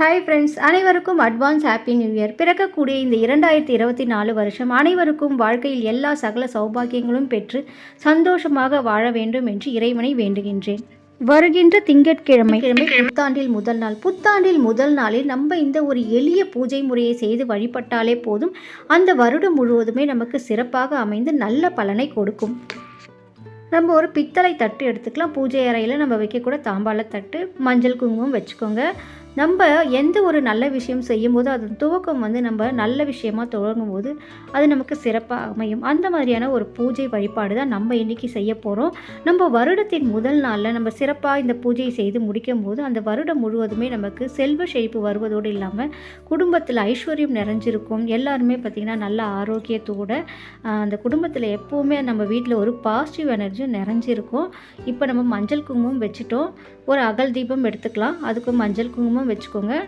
Hi friends அனைவருக்கும் advance happy new year பிறக்கக்கூடிய இந்த இரண்டாயிரத்தி இருபத்தி நாலு வருஷம் அனைவருக்கும் வாழ்க்கையில் எல்லா சகல சௌபாக்கியங்களும் பெற்று சந்தோஷமாக வாழ வேண்டும் என்று இறைவனை வேண்டுகின்றேன். வருகின்ற திங்கட்கிழமை புத்தாண்டில் முதல் நாள். புத்தாண்டில் முதல் நாளில் நம்ம இந்த ஒரு எளிய பூஜை முறையை செய்து வழிபட்டாலே போதும். அந்த வருடம் முழுவதுமே நமக்கு சிறப்பாக அமைந்து நல்ல பலனை கொடுக்கும். நம்ம ஒரு பித்தளை தட்டு எடுத்துக்கலாம். பூஜை அறையில் நம்ம வைக்கக்கூட தாம்பாள தட்டு மஞ்சள் குங்குமம் வச்சுக்கோங்க. நம்ம எந்த ஒரு நல்ல விஷயம் செய்யும்போது அது துவக்கம் வந்து நம்ம நல்ல விஷயமாக தொடங்கும் போது அது நமக்கு சிறப்பாக அமையும். அந்த மாதிரியான ஒரு பூஜை வழிபாடு தான் நம்ம இன்றைக்கி செய்ய போகிறோம் நம்ம வருடத்தின் முதல் நாளில் நம்ம சிறப்பாக இந்த பூஜையை செய்து முடிக்கும் போது அந்த வருடம் முழுவதுமே நமக்கு செல்வ செழிப்பு வருவதோடு இல்லாமல் குடும்பத்தில் ஐஸ்வர்யம் நிறைஞ்சிருக்கும். எல்லாருமே பார்த்திங்கன்னா நல்ல ஆரோக்கியத்தோட அந்த குடும்பத்தில் எப்போவுமே நம்ம வீட்டில் ஒரு பாசிட்டிவ் எனர்ஜி நிறைஞ்சிருக்கும். இப்போ நம்ம மஞ்சள் குங்குமம் வச்சுட்டோம். ஒரு அகல் தீபம் எடுத்துக்கலாம். அதுக்கு மஞ்சள் குங்குமம் வச்சுக்கோங்க.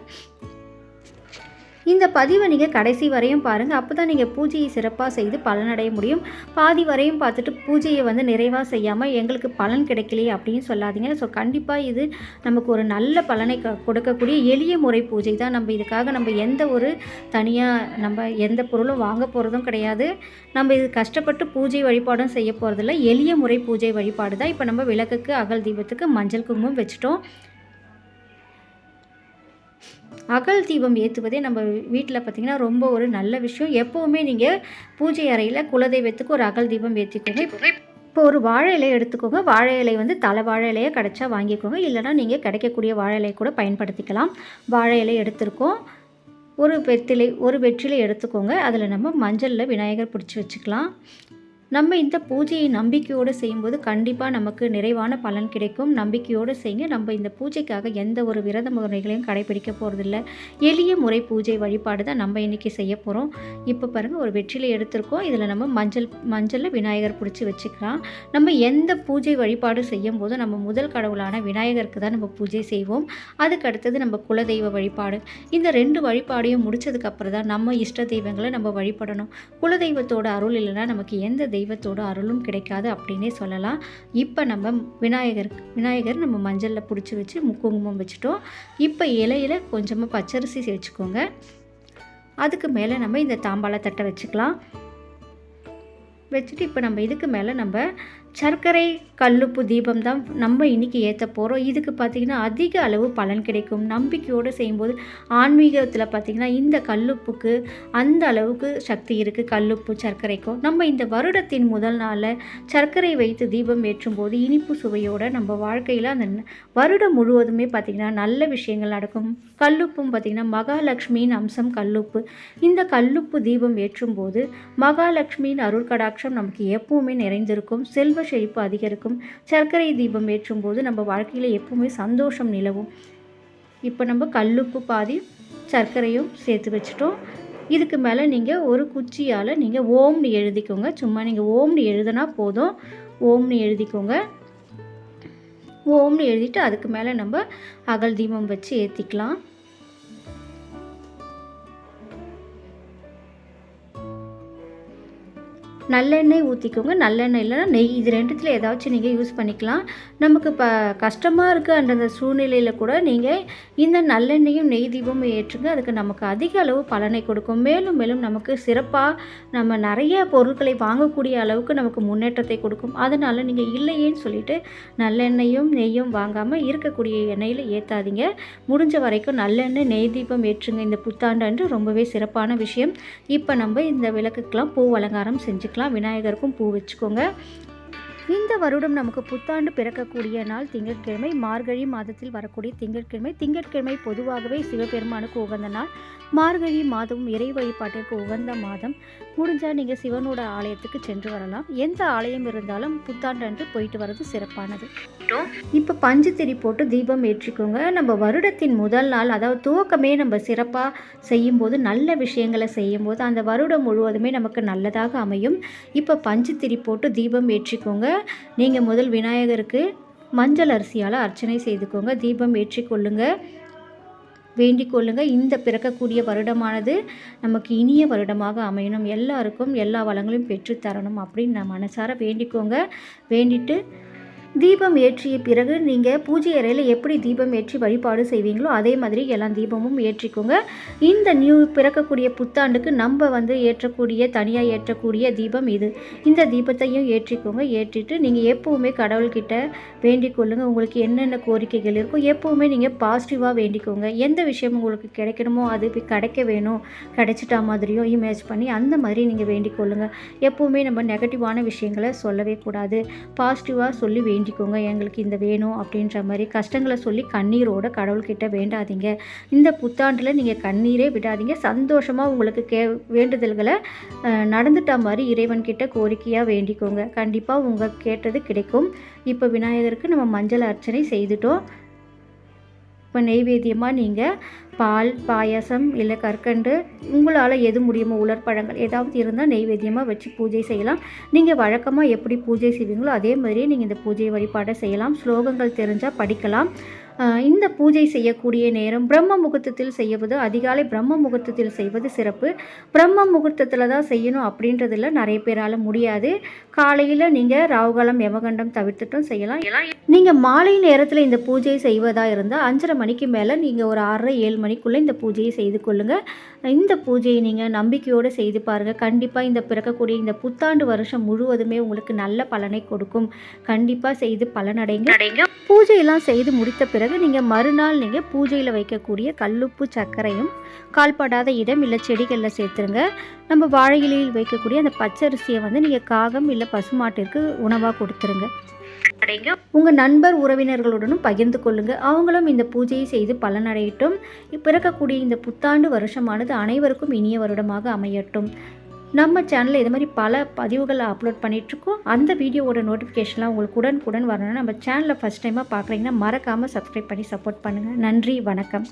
இந்த பதிவை நீங்கள் கடைசி வரையும் பாருங்கள் அப்போ தான் நீங்கள் பூஜையை சிறப்பாக செய்து பலனடைய முடியும். பாதி வரையும் பார்த்துட்டு பூஜையை வந்து நிறைவாக செய்யாமல் எங்களுக்கு பலன் கிடைக்கலையே அப்படின்னு சொல்லாதீங்க. ஸோ கண்டிப்பாக இது நமக்கு ஒரு நல்ல பலனை க- கொடுக்கக்கூடிய எளிய முறை பூஜை தான். நம்ம இதுக்காக நம்ம எந்த ஒரு தனியாக நம்ம எந்த பொருளும் வாங்க போகிறதும் கிடையாது. நம்ம இது கஷ்டப்பட்டு பூஜை வழிபாடும் செய்ய போகிறதில்ல எளிய முறை பூஜை வழிபாடு தான். இப்போ நம்ம விளக்குக்கு அகல் தீபத்துக்கு மஞ்சள் குங்குமம் வச்சுட்டோம். அகல் தீபம் ஏற்றுவதே நம்ம வீட்டில் பார்த்திங்கன்னா ரொம்ப ஒரு நல்ல விஷயம். எப்போவுமே நீங்கள் பூஜை அறையில் குலதெய்வத்துக்கு ஒரு அகல் தீபம் ஏற்றிக்கோங்க இப்போ ஒரு வாழை இலையை எடுத்துக்கோங்க. வாழை இலை வந்து தலை வாழை இலையை கிடைச்சா வாங்கிக்கோங்க. இல்லைனா நீங்கள் கிடைக்கக்கூடிய வாழை இலையை கூட பயன்படுத்திக்கலாம். வாழை இலை எடுத்திருக்கோம். ஒரு வெத்திலை ஒரு வெற்றிலை எடுத்துக்கோங்க. அதில் நம்ம மஞ்சளில் விநாயகர் பிடிச்சி வச்சுக்கலாம். நம்ம இந்த பூஜையை நம்பிக்கையோடு செய்யும்போது கண்டிப்பாக நமக்கு நிறைவான பலன் கிடைக்கும். நம்பிக்கையோடு செய்யுங்க நம்ம இந்த பூஜைக்காக எந்த ஒரு விரத முறைகளையும் கடைபிடிக்க போகிறதில்ல எளிய முறை பூஜை வழிபாடு தான் நம்ம இன்றைக்கி செய்ய போகிறோம் இப்போ பாருங்கள் ஒரு வெற்றிலை எடுத்திருக்கோம். இதில் நம்ம மஞ்சள் மஞ்சளில் விநாயகர் பிடிச்சி வச்சுக்கலாம். நம்ம எந்த பூஜை வழிபாடு செய்யும் போது நம்ம முதல் கடவுளான விநாயகருக்கு தான் நம்ம பூஜை செய்வோம். அதுக்கு அடுத்தது நம்ம குலதெய்வ வழிபாடு. இந்த ரெண்டு வழிபாடையும் முடித்ததுக்கப்புறம் தான் நம்ம இஷ்ட தெய்வங்களை நம்ம வழிபடணும். குலதெய்வத்தோட அருள் இல்லைன்னா நமக்கு எந்த தெய்வம் தெய்வத்தோட அருளும் கிடைக்காது அப்படின்னே சொல்லலாம். இப்போ நம்ம விநாயகர் விநாயகர் நம்ம மஞ்சளில் பிடிச்சி வச்சு மு- குங்குமம் வச்சுட்டோம். இப்போ இலையில கொஞ்சமாக பச்சரிசி சேர்த்துக்கோங்க. அதுக்கு மேலே நம்ம இந்த தாம்பாளை தட்டை வச்சுக்கலாம். வச்சுட்டு இப்போ நம்ம இதுக்கு மேலே நம்ம சர்க்கரை கல்லுப்பு தீபம் தான் நம்ம இன்றைக்கி ஏற்ற போகிறோம் இதுக்கு பார்த்திங்கன்னா அதிக அளவு பலன் கிடைக்கும். நம்பிக்கையோடு செய்யும்போது ஆன்மீகத்தில் பார்த்திங்கன்னா இந்த கல்லுப்புக்கு அந்த அளவுக்கு சக்தி இருக்குது கல்லுப்பு சர்க்கரைக்கும். நம்ம இந்த வருடத்தின் முதல் நாளில் சர்க்கரை வைத்து தீபம் ஏற்றும் போது இனிப்பு சுவையோடு நம்ம வாழ்க்கையில் அந்த வருடம் முழுவதுமே பார்த்திங்கன்னா நல்ல விஷயங்கள் நடக்கும். கல்லுப்பும் பார்த்திங்கன்னா மகாலட்சுமியின் அம்சம் கல்லுப்பு. இந்த கல்லுப்பு தீபம் ஏற்றும் போது மகாலட்சுமியின் அருள் கடாட்சம் நமக்கு எப்பவுமே நிறைந்திருக்கும் செல்வ செழிப்பு அதிகரிக்கும் சர்க்கரை தீபம் ஏற்றும் போது நம்ம வாழ்க்கையில் எப்பவுமே சந்தோஷம் நிலவும். இப்போ நம்ம கல்லுப்பு பாதி சர்க்கரையும் சேர்த்து வச்சுட்டோம். இதுக்கு மேலே நீங்கள் ஒரு குச்சியால் நீங்கள் ஓம்னு எழுதிக்கோங்க. சும்மா நீங்கள் ஓம்னு எழுதுனா போதும். ஓம்னு எழுதிக்கோங்க. ஓம்னு எழுதிட்டு அதுக்கு மேலே நம்ம அகல் தீபம் வச்சு ஏற்றிக்கலாம் நல்லெண்ணெய் ஊற்றிக்கோங்க நல்லெண்ணெய் இல்லைன்னா நெய். இது ரெண்டுத்தில் ஏதாச்சும் நீங்கள் யூஸ் பண்ணிக்கலாம். நமக்கு இப்போ கஷ்டமாக இருக்குது அந்தந்த சூழ்நிலையில் கூட நீங்கள் இந்த நல்லெண்ணெயும் நெய் தீபமும் ஏற்றுங்க. அதுக்கு நமக்கு அதிக அளவு பலனை கொடுக்கும். மேலும் மேலும் நமக்கு சிறப்பாக நம்ம நிறைய பொருட்களை வாங்கக்கூடிய அளவுக்கு நமக்கு முன்னேற்றத்தை கொடுக்கும். அதனால் நீங்கள் இல்லையேன்னு சொல்லிட்டு நல்லெண்ணெயும் நெய்யும் வாங்காமல் இருக்கக்கூடிய எண்ணெயில் ஏற்றாதீங்க முடிஞ்ச வரைக்கும் நல்லெண்ணெய் நெய் தீபம் ஏற்றுங்க. இந்த புத்தாண்டு ரொம்பவே சிறப்பான விஷயம். இப்போ நம்ம இந்த விளக்குக்கெலாம் பூ அலங்காரம் வச்சுக்கலாம் விநாயகருக்கும் பூ வச்சுக்கோங்க. இந்த வருடம் நமக்கு புத்தாண்டு பிறக்கக்கூடிய நாள் திங்கட்கிழமை. மார்கழி மாதத்தில் வரக்கூடிய திங்கட்கிழமை. திங்கட்கிழமை பொதுவாகவே சிவபெருமானுக்கு உகந்த நாள். மார்கழி மாதமும் இறை வழிபாட்டிற்கு உகந்த மாதம். முடிஞ்சால் நீங்கள் சிவனோட ஆலயத்துக்கு சென்று வரலாம். எந்த ஆலயம் இருந்தாலும் புத்தாண்டு அன்று போயிட்டு வர்றது சிறப்பானது. இப்போ பஞ்சு திரி போட்டு தீபம் ஏற்றிக்கோங்க. நம்ம வருடத்தின் முதல் நாள் அதாவது துவக்கமே நம்ம சிறப்பாக செய்யும்போது நல்ல விஷயங்களை செய்யும்போது அந்த வருடம் முழுவதுமே நமக்கு நல்லதாக அமையும். இப்போ பஞ்சு திரி போட்டு தீபம் ஏற்றிக்கோங்க. நீங்கள் முதல் விநாயகருக்கு மஞ்சள் அரிசியால் அர்ச்சனை செய்துக்கோங்க. தீபம் ஏற்றிக்கொள்ளுங்க வேண்டிக் கொள்ளுங்க. இந்த பிறக்கக்கூடிய வருடமானது நமக்கு இனிய வருடமாக அமையணும். எல்லாருக்கும் எல்லா வளங்களையும் பெற்று தரணும் அப்படின்னு நான் மனசார வேண்டிக்கோங்க. வேண்டிட்டு தீபம் ஏற்றிய பிறகு நீங்கள் பூஜை அறையில் எப்படி தீபம் ஏற்றி வழிபாடு செய்வீங்களோ அதே மாதிரி எல்லா தீபமும் ஏற்றிக்கோங்க. இந்த நியூ பிறக்கக்கூடிய புத்தாண்டுக்கு நம்ம வந்து ஏற்றக்கூடிய தனியாக ஏற்றக்கூடிய தீபம் இது. இந்த தீபத்தையும் ஏற்றிக்கோங்க. ஏற்றிட்டு நீங்கள் எப்போவுமே கடவுள்கிட்ட வேண்டிக் கொள்ளுங்கள் உங்களுக்கு என்னென்ன கோரிக்கைகள் இருக்கோ எப்போவுமே நீங்கள் பாசிட்டிவாக வேண்டிக்கோங்க. எந்த விஷயம் உங்களுக்கு கிடைக்கணுமோ அது போய் கிடைக்க வேணும். கிடைச்சிட்டா மாதிரியும் இமேஜ் பண்ணி அந்த மாதிரி நீங்கள் வேண்டிக் கொள்ளுங்கள் எப்போவுமே நம்ம நெகட்டிவான விஷயங்களை சொல்லவே கூடாது. பாசிட்டிவாக சொல்லி வேண்டி வேண்டிக்கோங்க எங்களுக்கு இந்த வேணும் அப்படின்ற மாதிரி கஷ்டங்களை சொல்லி கண்ணீரோட கடவுள்கிட்ட வேண்டாதீங்க. இந்த புத்தாண்டில் நீங்கள் கண்ணீரே விடாதீங்க. சந்தோஷமாக உங்களுக்கு கே வேண்டுதல்களை நடந்துட்ட நடந்துட்டா மாதிரி இறைவன்கிட்ட கோரிக்கையாக வேண்டிக்கோங்க. கண்டிப்பாக உங்கள் கேட்டது கிடைக்கும். இப்போ விநாயகருக்கு நம்ம மஞ்சள் அர்ச்சனை செய்துட்டோம். இப்போ நெய்வேத்தியமாக நீங்கள் பால் பாயாசம் இல்லை கற்கண்டு உங்களால் எது முடியுமோ உலர்பழங்கள் ஏதாவது இருந்தால் நெய்வேத்தியமாக வச்சு பூஜை செய்யலாம். நீங்கள் வழக்கமாக எப்படி பூஜை செய்வீங்களோ அதே மாதிரியே நீங்கள் இந்த பூஜை வழிபாடை செய்யலாம். ஸ்லோகங்கள் தெரிஞ்சால் படிக்கலாம். இந்த பூஜை செய்யக்கூடிய நேரம் பிரம்ம முகூர்த்தத்தில் செய்வது அதிகாலை பிரம்ம முகூர்த்தத்தில் செய்வது சிறப்பு. பிரம்ம முகூர்த்தத்தில் தான் செய்யணும் அப்படின்றதுல நிறைய பேரால் முடியாது. காலையில் நீங்கள் ராகுகாலம் யமகண்டம் தவிர்த்துட்டும் செய்யலாம். நீங்கள் மாலை நேரத்தில் இந்த பூஜை செய்வதாக இருந்தால் அஞ்சரை மணிக்கு மேலே நீங்கள் ஒரு ஆறரை ஏழு மணிக்குள்ளே இந்த பூஜையை செய்து கொள்ளுங்கள் இந்த பூஜையை நீங்கள் நம்பிக்கையோடு செய்து பாருங்கள் கண்டிப்பாக இந்த பிறக்கக்கூடிய இந்த புத்தாண்டு வருஷம் முழுவதுமே உங்களுக்கு நல்ல பலனை கொடுக்கும். கண்டிப்பாக செய்து பலனடைங்க. பூஜையெல்லாம் செய்து முடித்த பிறகு நீங்கள் மறுநாள் நீங்கள் பூஜையில் வைக்கக்கூடிய கல்லுப்பு சர்க்கரையும் கால்படாத இடம் இல்லை செடிகளில் சேர்த்துருங்க. நம்ம வாழை இலையில் வைக்கக்கூடிய அந்த பச்சரிசியை வந்து நீங்கள் காகம் இல்லை பசுமாட்டிற்கு உணவாக கொடுத்துருங்க. உங்கள் நண்பர் உறவினர்களுடனும் பகிர்ந்து கொள்ளுங்கள் அவங்களும் இந்த பூஜையை செய்து பலனடையட்டும். பிறக்கக்கூடிய இந்த புத்தாண்டு வருஷமானது அனைவருக்கும் இனிய வருடமாக அமையட்டும். நம்ம சேனலில் இது மாதிரி பல பதிவுகளை அப்லோட் பண்ணிகிட்ருக்கோம் அந்த வீடியோவோட நோட்டிஃபிகேஷன்லாம் உங்களுக்கு உடனுக்குடன் வரணும்னா நம்ம சேனலை ஃபஸ்ட் டைமாக பார்க்குறீங்கன்னா மறக்காமல் சப்ஸ்கிரைப் பண்ணி சப்போர்ட் பண்ணுங்கள் நன்றி வணக்கம்.